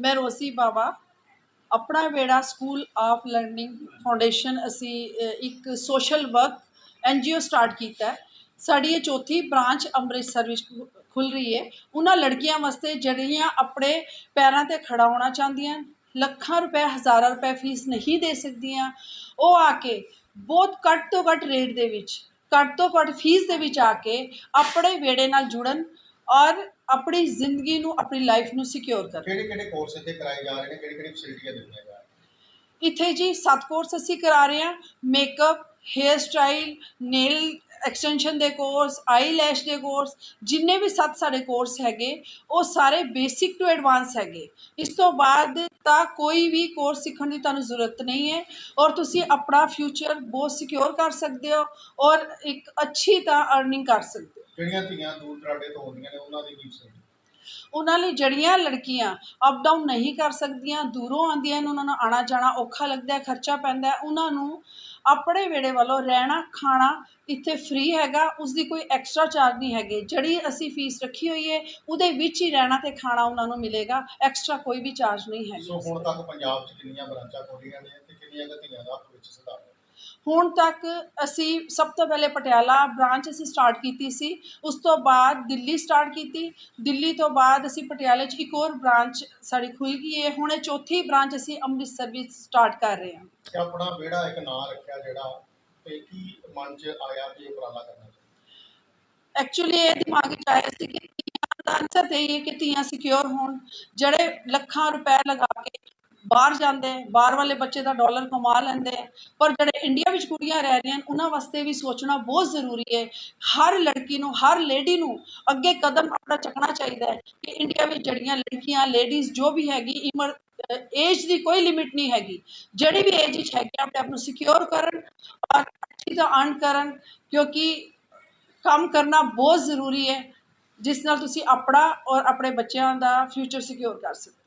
ਮੈਂ Rosy Bawa, Aapna Vehra school of learning foundation ਅਸੀਂ ਇੱਕ ਸੋਸ਼ਲ ਵਰਕ ਐਨਜੀਓ ਸਟਾਰਟ ਕੀਤਾ ਹੈ। ਸਾਡੀ ਇਹ ਚੌਥੀ ਬ੍ਰਾਂਚ ਅੰਮ੍ਰਿਤਸਰ ਵਿੱਚ ਖੁ- ਖੁੱਲ ਰਹੀ ਹੈ। ਉਹਨਾਂ ਲੜਕੀਆਂ ਵਾਸਤੇ ਜਿਹੜੀਆਂ ਆਪਣੇ ਪੈਰਾਂ ਤੇ ਖੜਾ ਹੋਣਾ ਚਾਹੁੰਦੀਆਂ ਲੱਖਾਂ ਰੁਪਏ, ਹਜ਼ਾਰਾਂ ਰੁਪਏ ਫੀਸ ਨਹੀਂ ਦੇ ਸਕਦੀਆਂ, ਉਹ ਆ ਕੇ ਬਹੁਤ ਘੱਟ ਤੋਂ ਘੱਟ ਰੇਟ ਦੇ ਵਿੱਚ, ਘੱਟ ਤੋਂ ਘੱਟ ਫੀਸ ਦੇ ਵਿੱਚ ਆ ਕੇ ਆਪਣੇ ਵੇੜੇ ਨਾਲ ਜੁੜਨ ਔਰ ਆਪਣੀ ਜ਼ਿੰਦਗੀ ਨੂੰ ਆਪਣੀ ਲਾਈਫ ਨੂੰ ਸਿਕਿਉਰ ਕਰਨ ਕਿਹੜੇ ਕਿਹੜੇ ਕੋਰਸ ਇੱਥੇ ਕਰਾਏ ਜਾ ਰਹੇ ਨੇ ਕਿਹੜੀ ਕਿਹੜੀ ਫੈਸਿਲਿਟੀਆਂ ਦਿੱਤੀਆਂ ਜਾ ਰਹੀਆਂ ਇੱਥੇ ਜੀ ਸੱਤ ਕੋਰਸ ਅਸੀਂ ਕਰਾ ਰਹੇ ਹਾਂ। Makeup hair style nail extension ਦੇ ਕੋਰਸ ਆਈ ਲੈਸ਼ ਦੇ ਕੋਰਸ ਜਿੰਨੇ ਵੀ ਸੱਤ ਸਾਡੇ ਕੋਰਸ ਹੈਗੇ ਉਹ ਸਾਰੇ ਬੇਸਿਕ ਟੂ ਐਡਵਾਂਸ ਹੈਗੇ। ਇਸ ਤੋਂ ਬਾਅਦ ਤਾਂ ਕੋਈ ਵੀ ਕੋਰਸ ਸਿੱਖਣ ਦੀ ਤੁਹਾਨੂੰ ਜ਼ਰੂਰਤ ਨਹੀਂ ਹੈ ਔਰ ਤੁਸੀਂ ਆਪਣਾ ਫਿਊਚਰ ਬਹੁਤ ਸਿਕਿਉਰ ਕਰ ਸਕਦੇ ਹੋ ਔਰ ਇੱਕ ਅੱਛੀ ਤਾਂ ਅਰਨਿੰਗ ਕਰ ਸਕਦੇ ਹੋ। ਜਿਹੜੀਆਂ ਧੀਆਂ ਦੂਰ ਦਰਾਡੇ ਤੋਂ ਆਉਂਦੀਆਂ ਨੇ ਉਹਨਾਂ ਦੀ ਕੀ ਫੈਸਿਲਿਟੀ ਉਹਨਾਂ ਲਈ ਜਿਹੜੀਆਂ ਲੜਕੀਆਂ ਅਪ ਡਾਊਨ ਨਹੀਂ ਕਰ ਸਕਦੀਆਂ ਦੂਰੋਂ ਆਉਂਦੀਆਂ ਨੇ ਉਹਨਾਂ ਨੂੰ ਆਣਾ ਜਾਣਾ ਔਖਾ ਲੱਗਦਾ ਹੈ ਖਰਚਾ ਪੈਂਦਾ ਹੈ ਉਹਨਾਂ ਨੂੰ ਆਪਣੇ ਵੇੜੇ ਵੱਲੋਂ ਰਹਿਣਾ ਖਾਣਾ ਇੱਥੇ ਫ੍ਰੀ ਹੈਗਾ ਉਸ ਦੀ ਕੋਈ ਐਕਸਟਰਾ ਚਾਰਜ ਨਹੀਂ ਹੈਗੇ। ਜਿਹੜੀ ਅਸੀਂ ਫੀਸ ਰੱਖੀ ਹੋਈ ਹੈ ਉਹਦੇ ਵਿੱਚ ਹੀ ਰਹਿਣਾ ਤੇ ਖਾਣਾ ਉਹਨਾਂ ਨੂੰ ਮਿਲੇਗਾ ਐਕਸਟਰਾ ਕੋਈ ਵੀ ਚਾਰਜ ਨਹੀਂ ਸੋ ਹੈਗਾ ਹੁਣ ਤੱਕ ਪੰਜਾਬ 'ਚ ਕਿੰਨੀਆਂ ਬ੍ਰਾਂਚਾਂ ਖੋਲੀਆਂ ਨੇ ਤੇ ਕਿੰਨੀਆਂ ਧੀਆਂ ਦਾ ਭਵਿੱਖ ਸੁਧਾਰ ਹੈ ਹੁਣ ਤੱਕ ਅਸੀਂ ਸਭ ਤੋਂ ਪਹਿਲੇ ਪਟਿਆਲਾ ਬ੍ਰਾਂਚ ਅਸੀਂ ਸਟਾਰਟ ਕੀਤੀ ਸੀ ਉਸ ਤੋਂ ਬਾਅਦ ਦਿੱਲੀ ਸਟਾਰਟ ਕੀਤੀ ਦਿੱਲੀ ਤੋਂ ਬਾਅਦ ਅਸੀਂ ਪਟਿਆਲੇ 'ਚ ਇੱਕ ਹੋਰ ਬ੍ਰਾਂਚ ਸਾਡੀ ਖੁੱਲ ਗਈ ਹੈ ਹੁਣ ਇਹ ਚੌਥੀ ਬ੍ਰਾਂਚ ਅਸੀਂ ਅੰਮ੍ਰਿਤਸਰ ਵਿੱਚ ਸਟਾਰਟ ਕਰ ਰਹੇ ਹਾਂ। ਕਿ ਆਪਣਾ ਵਿਹੜਾ ਇੱਕ ਨਾਂ ਰੱਖਿਆ ਜਿਹੜਾ ਤੇ ਕੀ ਮਨ 'ਚ ਆਇਆ ਵੀ ਇਹ ਉਪਰਾਲਾ ਕਰਨਾ ਚਾਹੀਦਾ? ਐਕਚੁਅਲੀ ਇਹ ਦਿਮਾਗ ਵਿੱਚ ਆਇਆ ਸੀ ਕਿ ਧੀਆਂ ਦਾ ਅਨਸਰ ਤੇ ਇਹ ਹੈ ਕਿ ਧੀਆਂ ਸਿਕਿਉਰ ਹੋਣ ਜਿਹੜੇ ਲੱਖਾਂ ਰੁਪਏ ਲਗਾ ਕੇ ਬਾਹਰ ਜਾਂਦੇ, ਬਾਹਰ ਵਾਲੇ ਬੱਚੇ ਦਾ ਡਾਲਰ ਕਮਾ ਲੈਂਦੇ। ਪਰ ਜਿਹੜੇ ਇੰਡੀਆ ਵਿੱਚ ਕੁੜੀਆਂ ਰਹਿ ਰਹੀਆਂ ਉਹਨਾਂ ਵਾਸਤੇ ਵੀ ਸੋਚਣਾ ਬਹੁਤ ਜ਼ਰੂਰੀ ਹੈ। ਹਰ ਲੜਕੀ ਨੂੰ, ਹਰ ਲੇਡੀ ਨੂੰ ਅੱਗੇ ਕਦਮ ਆਪਣਾ ਚੱਕਣਾ ਚਾਹੀਦਾ ਹੈ ਕਿ ਇੰਡੀਆ ਵਿੱਚ ਜਿਹੜੀਆਂ ਲੜਕੀਆਂ ਲੇਡੀਜ਼ ਜੋ ਵੀ ਹੈਗੀ ਇਮਰ ਏਜ ਦੀ ਕੋਈ ਲਿਮਿਟ ਨਹੀਂ ਹੈਗੀ। ਜਿਹੜੀ ਵੀ ਏਜ ਵਿੱਚ ਹੈਗੀ, ਆਪਣੇ ਆਪ ਨੂੰ ਸਿਕਿਉਰ ਕਰਨ ਔਰ ਅੱਛੀ ਤਰ੍ਹਾਂ ਅਰਨ ਕਰਨ, ਕਿਉਂਕਿ ਕੰਮ ਕਰਨਾ ਬਹੁਤ ਜ਼ਰੂਰੀ ਹੈ, ਜਿਸ ਨਾਲ ਤੁਸੀਂ ਆਪਣਾ ਔਰ ਆਪਣੇ ਬੱਚਿਆਂ ਦਾ ਫਿਊਚਰ ਸਿਕਿਉਰ ਕਰ ਸਕਦੇ